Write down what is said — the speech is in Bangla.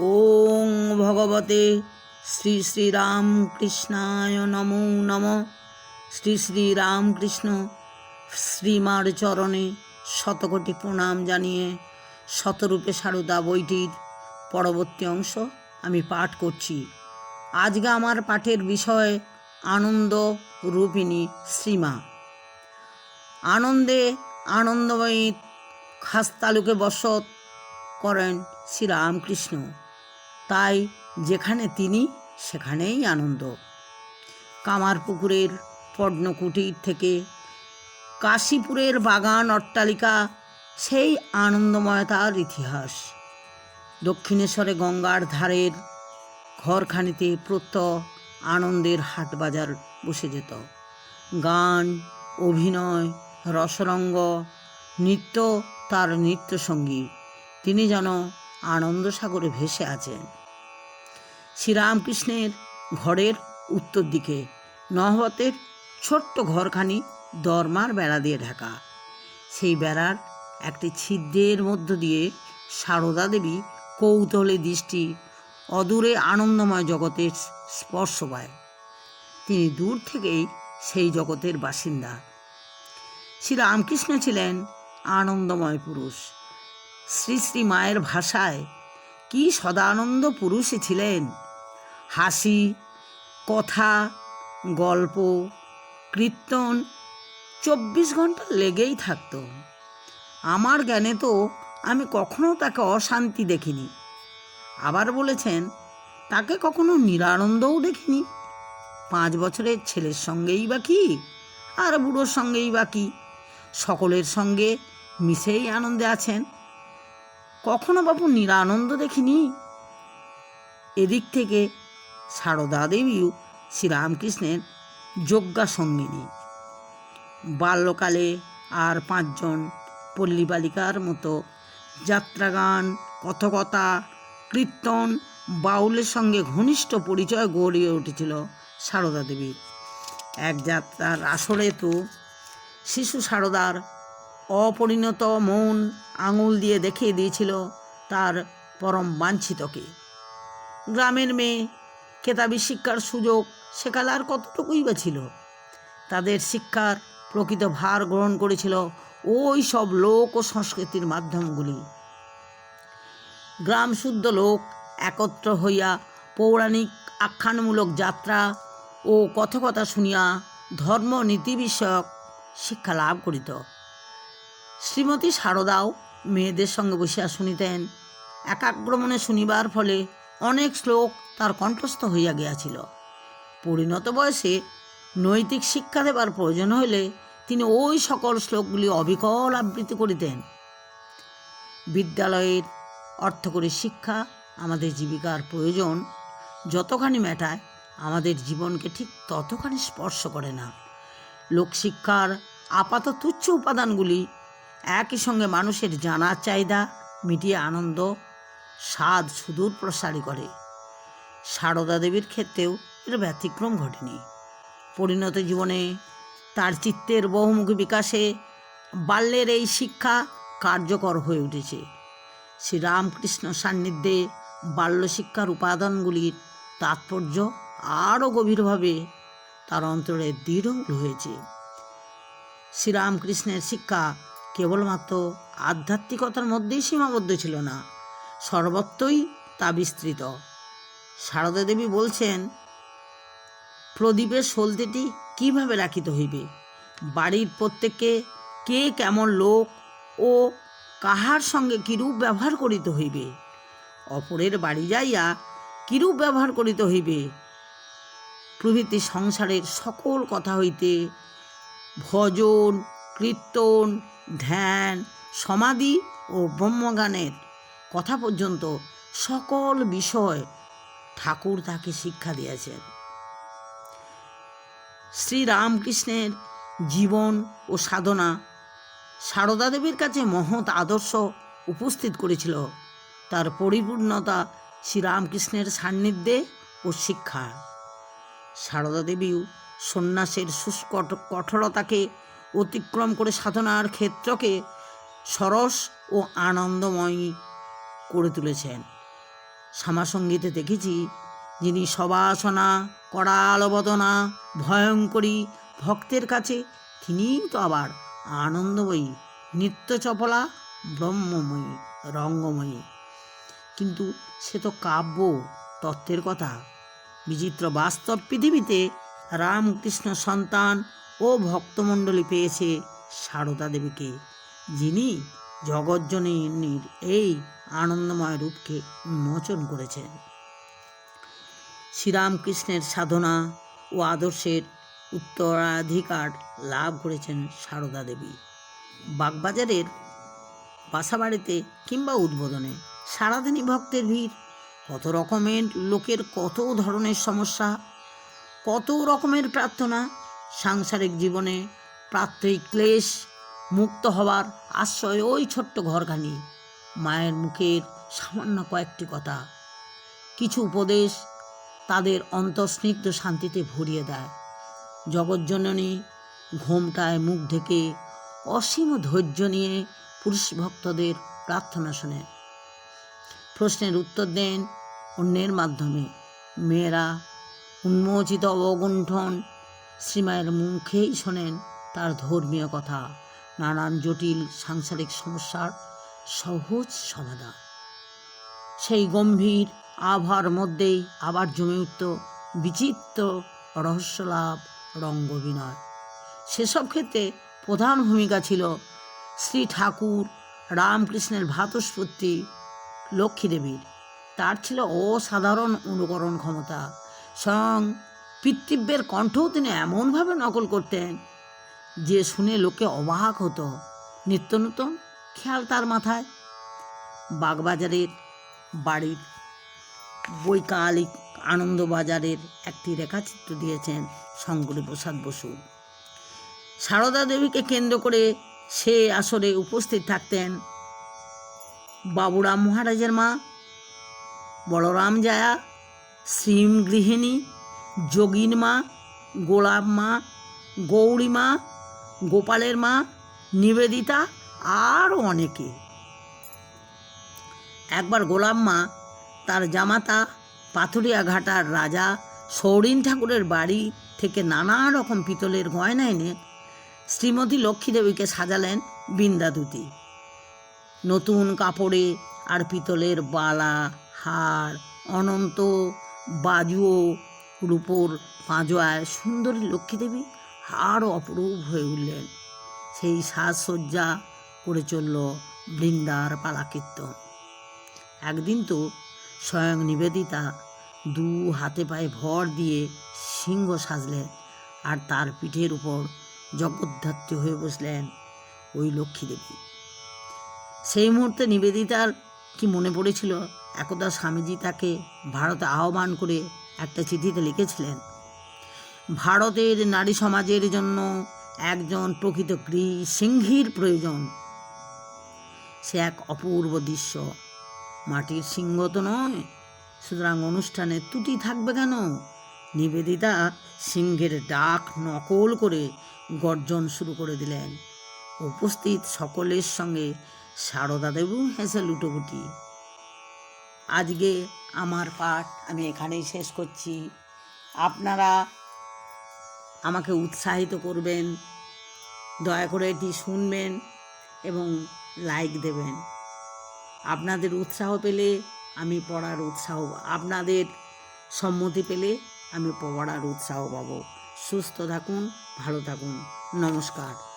ওং ভগবতে শ্রী শ্রীরাম কৃষ্ণায় নমো নম। শ্রী শ্রী রামকৃষ্ণ শ্রীমার চরণে শতকোটি প্রণাম জানিয়ে শতরূপে সারদা বইটির পরবর্তী অংশ আমি পাঠ করছি। আজকে আমার পাঠের বিষয় আনন্দ রূপিণী শ্রীমা আনন্দে আনন্দময়ী খাস্তালুকে বসত করেন শ্রীরামকৃষ্ণ তাই যেখানে তিনি, সেখানেই আনন্দ। কামারপুকুরের পর্ণকুটির থেকে কাশীপুরের বাগান অট্টালিকা, সেই আনন্দময়তার ইতিহাস। দক্ষিণেশ্বরে গঙ্গার ধারের ঘরখানিতে প্রত্যহ আনন্দের হাটবাজার বসে যেত। গান, অভিনয়, রসরঙ্গ, নৃত্য, তার নৃত্যসঙ্গী। তিনি যেন আনন্দ সাগরে ভেসে আছেন। শ্রীরামকৃষ্ণের ঘরের উত্তর দিকে নহবতের ছোট্ট ঘরখানি দরমার বেড়া দিয়ে ঢাকা। সেই বেড়ার একটি ছিদ্রের মধ্য দিয়ে সারদা দেবী কৌতূহলী দৃষ্টি অদূরে আনন্দময় জগতের স্পর্শ পায়। তিনি দূর থেকেই সেই জগতের বাসিন্দা। শ্রীরামকৃষ্ণ ছিলেন আনন্দময় পুরুষ। শ্রী শ্রী মায়ের ভাষায় কি সদানন্দ পুরুষই ছিলেন? হাসি, কথা, গল্প, কীর্তন চব্বিশ ঘণ্টা লেগেই থাকতো। আমার জ্ঞানে তো আমি কখনো তাকে অশান্তি দেখিনি। আবার বলেছেন, তাকে কখনো নিরানন্দও দেখিনি। পাঁচ বছরের ছেলের সঙ্গেই বা কি? আর বুড়োর সঙ্গেই বা কি? সকলের সঙ্গে মিশেই আনন্দে আছেন। কখনো বাবু নিরানন্দ দেখিনি? এদিক থেকে সারদা দেবীও শ্রীরামকৃষ্ণের যজ্ঞা সঙ্গিনী বাল্যকালে আর পাঁচজন পল্লী বালিকার মতো যাত্রাগান, কথকতা, কীর্তন, বাউলের সঙ্গে ঘনিষ্ঠ পরিচয় গড়িয়ে উঠেছিল সারদা দেবীর। এক যাত্রার আসরে তো শিশু সারদার অপরিণত মন আঙুল দিয়ে দেখিয়ে দিয়েছিল তার পরম বাঞ্ছিতকে। গ্রামের মেয়ে কেতাবি শিক্ষার সুযোগ সেকালে আর কতটুকুই বা ছিল? তাদের শিক্ষার প্রকৃত ভার গ্রহণ করেছিল ওই সব লোক ও সংস্কৃতির মাধ্যমগুলি। গ্রাম শুদ্ধ লোক একত্র হইয়া পৌরাণিক আখ্যানমূলক যাত্রা ও কথকতা শুনিয়া ধর্ম নীতি বিষয়ক শিক্ষা লাভ করিত। শ্রীমতী শারদাও মেয়েদের সঙ্গে বসিয়া শুনিতেন একাগ্রমণে শুনিবার ফলে অনেক শ্লোক তার কণ্ঠস্থ হইয়া গিয়াছিল। পরিণত বয়সে নৈতিক শিক্ষা দেবার প্রয়োজন হইলে তিনি ওই সকল শ্লোকগুলি অবিকল আবৃত্তি করিতেন। বিদ্যালয়ের অর্থকরী শিক্ষা আমাদের জীবিকার প্রয়োজন, যতখানি মেটায় আমাদের জীবনকে ঠিক ততখানি স্পর্শ করে না। লোকশিক্ষার আপাত তুচ্ছ উপাদানগুলি একই সঙ্গে মানুষের জানার চাহিদা, মিটিয়ে আনন্দ, স্বাদ সুদূর প্রসারী করে। সারদা দেবীর ক্ষেত্রেও এর ব্যতিক্রম ঘটেনি। পরিণত জীবনে তার চিত্তের বহুমুখী বিকাশে বাল্যের এই শিক্ষা কার্যকর হয়ে উঠেছে। শ্রীরামকৃষ্ণ সান্নিধ্যে বাল্য শিক্ষার উপাদানগুলির তাৎপর্য আরও গভীরভাবে তার অন্তরে দৃঢ় হয়েছে। শ্রীরামকৃষ্ণের শিক্ষা কেবলমাত্র আধ্যাত্মিকতার মধ্যেই সীমাবদ্ধ ছিল না, সর্বত্রই তা বিস্তৃত। সারদা দেবী বলছেন, প্রদীপের সলতেটি কীভাবে রাখিতে হইবে? বাড়ির প্রত্যেককে কে কেমন লোক ও কাহার সঙ্গে কিরূপ ব্যবহার করিতে হইবে? অপরের বাড়ি যাইয়া কিরূপ ব্যবহার করিতে হইবে? প্রভৃতি সংসারের সকল কথা হইতে ভজন কীর্তন, ধ্যান, সমাধি ও ব্রহ্মগানের কথা পর্যন্ত সকল বিষয় ঠাকুর তাকে শিক্ষা দিয়েছেন। শ্রীরামকৃষ্ণের জীবন ও সাধনা সারদা দেবীর কাছে মহৎ আদর্শ উপস্থিত করেছিল। তার পরিপূর্ণতা শ্রীরামকৃষ্ণের সান্নিধ্যে ও শিক্ষা। সারদা দেবীও সন্ন্যাসের শুষ্ক কঠোরতাকে অতিক্রম করে সাধনার ক্ষেত্রকে সরস ও আনন্দময়ী করে তুলেছেন। শ্যামাসঙ্গীতে দেখেছি, যিনি সবাসনা, করালবদনা, ভয়ঙ্করী ভক্তের কাছে, তিনিই তো আবার আনন্দময়ী, নিত্যচপলা, ব্রহ্মময়ী, রঙ্গময়ী। কিন্তু সে তো কাব্য, তত্ত্বের কথা। বিচিত্র বাস্তব পৃথিবীতে রামকৃষ্ণ সন্তান ও ভক্তমণ্ডলী পেয়েছে সারদা দেবীকে, যিনি জগজ্জনীর এই আনন্দময় রূপকে উন্মোচন করেছেন। শ্রীরামকৃষ্ণের সাধনা ও আদর্শের উত্তরাধিকার লাভ করেছেন সারদা দেবী। বাগবাজারের বাসাবাড়িতে কিংবা উদ্বোধনে সারাদিনই ভক্তের ভিড়। কত রকমের লোকের কত ধরনের সমস্যা, কত রকমের প্রার্থনা সাংসারিক জীবনে প্রাত্যহিক ক্লেশ, মুক্ত হওয়ার আশ্রয় ওই ছোট্ট ঘরখানি। মায়ের মুখের সামান্য কয়েকটি কথা। কিছু উপদেশ তাদের অন্তঃস্নিগ্ধ শান্তিতে ভরিয়ে দেয়। জগজ্জননী ঘোমটায় মুখ ঢেকে অসীম ধৈর্য নিয়ে পুরুষ ভক্তদের প্রার্থনা শোনেন প্রশ্নের উত্তর দেন অন্যের মাধ্যমে। মেয়েরা উন্মোচিত অবগুণ্ঠন শ্রীমায়ের মুখেই শোনেন তার ধর্মীয় কথা, নানান জটিল সাংসারিক সমস্যার সহজ সমাধান। সেই গম্ভীর আভার মধ্যেই আবার জমে উঠত বিচিত্র রহস্যলাভ, রঙ্গবিনয়। সেসব ক্ষেত্রে প্রধান ভূমিকা ছিল শ্রী ঠাকুর রামকৃষ্ণের ভ্রাতুষ্পত্তি লক্ষ্মীদেবীর। তার ছিল অসাধারণ অনুকরণ ক্ষমতা, স্বয়ং পিতৃব্যের কণ্ঠও তিনি এমনভাবে নকল করতেন যে শুনে লোকে অবাক হতো। নিত্য নতুন খেয়াল তার মাথায়। বাগবাজারের বাড়ির বৈকালিক আনন্দবাজারের একটি রেখাচিত্র দিয়েছেন শঙ্করী প্রসাদ বসু। সারদা দেবীকে কেন্দ্র করে সে আসরে উপস্থিত থাকতেন বাবুরাম মহারাজের মা, বলরাম জায়া, শ্রীম গৃহিণী যোগিন মা, গোলাপ মা, গৌরী মা, গোপালের মা, নিবেদিতা আরও অনেকে। একবার গোলাম মা তার জামাতা পাথুরিয়া ঘাটার রাজা সৌরিন ঠাকুরের বাড়ি থেকে নানা রকম পিতলের গয়না এনে শ্রীমতী লক্ষ্মীদেবীকে সাজালেন বিন্দাদুতি। নতুন কাপড়ে আর পিতলের বালা, হার, অনন্ত, বাজুও রূপোর পাঁজোয়ায় সুন্দরী লক্ষ্মীদেবী আরও অপরূপ হয়ে উঠলেন। সেই সাজসজ্জা করে চলল বৃন্দার পালাকীর্তন। একদিন তো স্বয়ং নিবেদিতা দু হাতে পায়ে ভর দিয়ে সিংহ সাজলেন আর তার পিঠের উপর জগদ্ধাত্রী হয়ে বসলেন ওই লক্ষ্মী দেবী সেই মুহূর্তে নিবেদিতার কি মনে পড়েছিল? একদা স্বামীজি তাকে ভারতে আহ্বান করে একটা চিঠিতে লিখেছিলেন, ভারতের নারী সমাজের জন্য একজন প্রকৃত সিংহীর প্রয়োজন। সে এক অপূর্ব দৃশ্য। মাটির সিংহ তো নয়, সুতরাং অনুষ্ঠানে ত্রুটি থাকবে কেন? নিবেদিতা সিংহের ডাক নকল করে গর্জন শুরু করে দিলেন। উপস্থিত সকলের সঙ্গে সারদা দেবু হেসে লুটোপুটি। আজকে আমার পাঠ আমি এখানেই শেষ করছি। আপনারা আমাকে উৎসাহিত করবেন, দয়া করে এটি শুনবেন এবং লাইক দেবেন। আপনাদের উৎসাহ পেলে আমি পড়ার উৎসাহ, আপনাদের সম্মতি পেলে আমি পড়ার উৎসাহ পাব। সুস্থ থাকুন, ভালো থাকুন। নমস্কার।